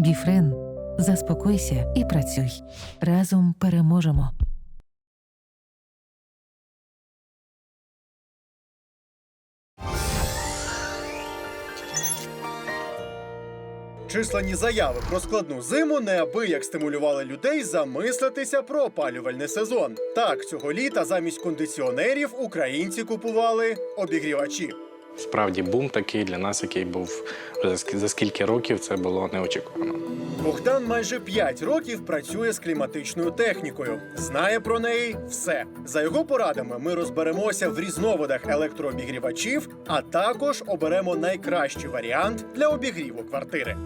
Біфрен, заспокойся і працюй. Разом переможемо. Численні заяви про складну зиму неабияк стимулювали людей замислитися про опалювальний сезон. Так, цього літа замість кондиціонерів українці купували обігрівачі. Справді бум такий для нас, який був за скільки років, це було неочікувано. Богдан майже 5 років працює з кліматичною технікою, знає про неї все. За його порадами ми розберемося в різновидах електрообігрівачів, а також оберемо найкращий варіант для обігріву квартири.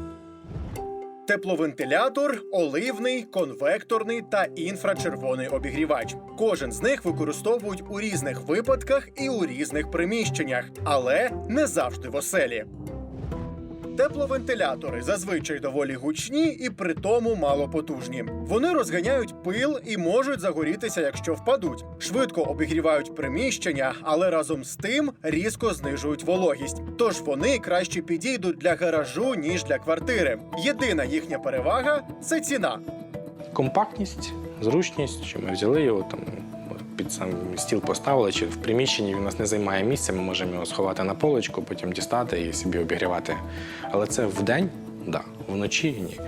Тепловентилятор, оливний, конвекторний та інфрачервоний обігрівач. Кожен з них використовують у різних випадках і у різних приміщеннях, але не завжди в оселі. Тепловентилятори зазвичай доволі гучні і при тому малопотужні. Вони розганяють пил і можуть загорітися, якщо впадуть. Швидко обігрівають приміщення, але разом з тим різко знижують вологість. Тож вони краще підійдуть для гаражу ніж для квартири. Єдина їхня перевага це ціна. Компактність, зручність, що ми взяли його там під сам стіл поставили, чи в приміщенні він у нас не займає місця, ми можемо його сховати на полочку, потім дістати і собі обігрівати. Але це вдень, да, вночі ні.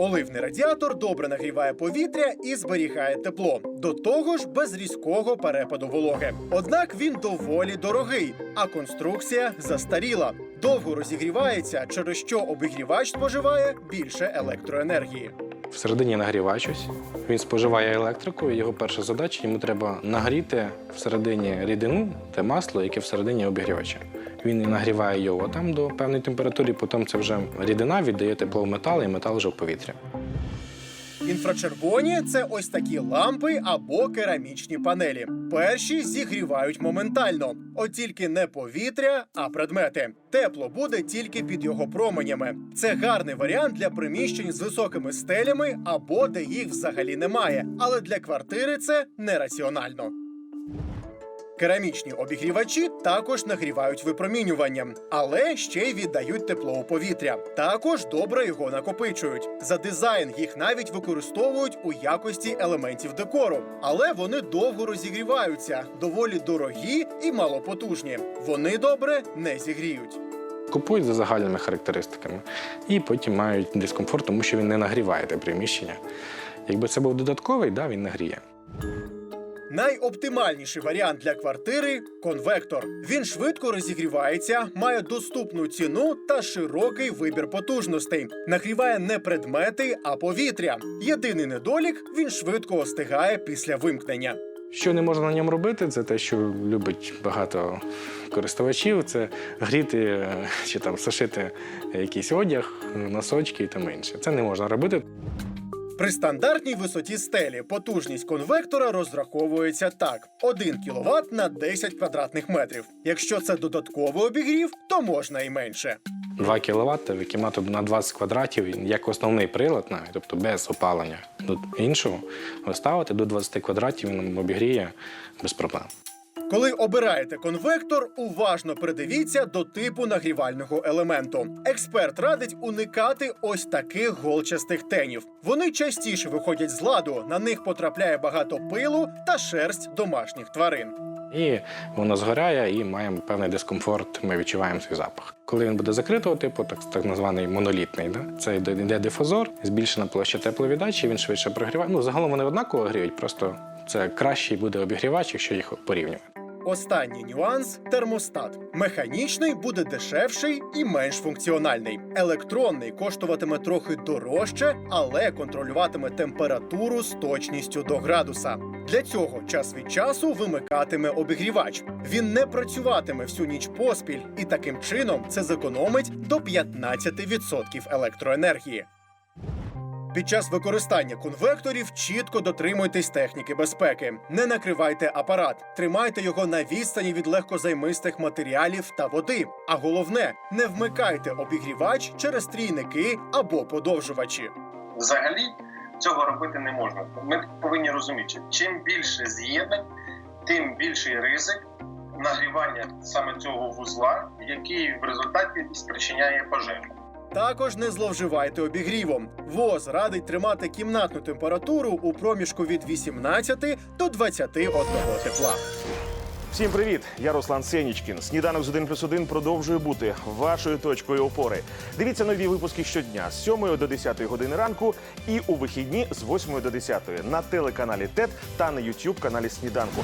Оливний радіатор добре нагріває повітря і зберігає тепло. До того ж, без різкого перепаду вологи. Однак він доволі дорогий, а конструкція застаріла. Довго розігрівається, через що обігрівач споживає більше електроенергії. Всередині нагрівач щось. Він споживає електрику, і його перша задача йому треба нагріти всередині рідину, те масло, яке всередині обігрівача. Він нагріває його там до певної температури, потім це вже рідина віддає тепло в метал, і метал вже в повітря. Інфрачервоні це ось такі лампи або керамічні панелі. Перші зігрівають моментально, от тільки не повітря, а предмети. Тепло буде тільки під його променями. Це гарний варіант для приміщень з високими стелями або де їх взагалі немає. Але для квартири це нераціонально. Керамічні обігрівачі також нагрівають випромінюванням, але ще й віддають тепло у повітря. Також добре його накопичують. За дизайн їх навіть використовують у якості елементів декору, але вони довго розігріваються, доволі дорогі і малопотужні. Вони добре не зігріють. Купують за загальними характеристиками і потім мають дискомфорт, тому що він не нагріває те приміщення. Якби це був додатковий, да, він нагріє. Найоптимальніший варіант для квартири конвектор. Він швидко розігрівається, має доступну ціну та широкий вибір потужностей. Нагріває не предмети, а повітря. Єдиний недолік він швидко остигає після вимкнення. Що не можна на ньому робити, це те, що любить багато користувачів, це гріти е, чи там сушити якийсь одяг, носочки і тому інше. Це не можна робити. При стандартній висоті стелі потужність конвектора розраховується так: 1 кВт на 10 квадратних метрів. Якщо це додатковий обігрів, то можна і менше. 2 кВт в кімнату на 20 квадратів, як основний прилад, навіть, тобто без опалення до іншого, ви ставите до 20 квадратів, він обігріє без проблем. Коли обираєте конвектор, уважно придивіться до типу нагрівального елементу. Експерт радить уникати ось таких голчастих тенів. Вони частіше виходять з ладу, на них потрапляє багато пилу та шерсть домашніх тварин. І воно згоряє і маємо певний дискомфорт, ми відчуваємо цей запах. Коли він буде закритого типу, так, так званий монолітний, да? це йде дифузор, збільшена площа тепловіддачі, він швидше прогріває. Ну, загалом вони однаково гріють, просто це кращий буде обігрівач, якщо їх порівнювати. Останній нюанс термостат. Механічний буде дешевший і менш функціональний. Електронний коштуватиме трохи дорожче, але контролюватиме температуру з точністю до градуса. Для цього час від часу вимикатиме обігрівач. Він не працюватиме всю ніч поспіль, і таким чином це зекономить до 15% електроенергії. Під час використання конвекторів чітко дотримуйтесь техніки безпеки. Не накривайте апарат, тримайте його на відстані від легкозаймистих матеріалів та води. А головне, не вмикайте обігрівач через трійники або подовжувачі. взагалі цього робити не можна. Ми повинні розуміти, чим більше з'єднань, тим більший ризик нагрівання саме цього вузла, який в результаті спричиняє пожежу. Також не зловживайте обігрівом. ВОЗ радить тримати кімнатну температуру у проміжку від 18 до 21 тепла. Всім привіт! Я Руслан Сенічкін. Сніданок з 1 плюс 1 продовжує бути вашою точкою опори. Дивіться нові випуски щодня з 7 до 10 години ранку і у вихідні з 8 до 10 на телеканалі ТЕТ та на YouTube каналі Сніданку.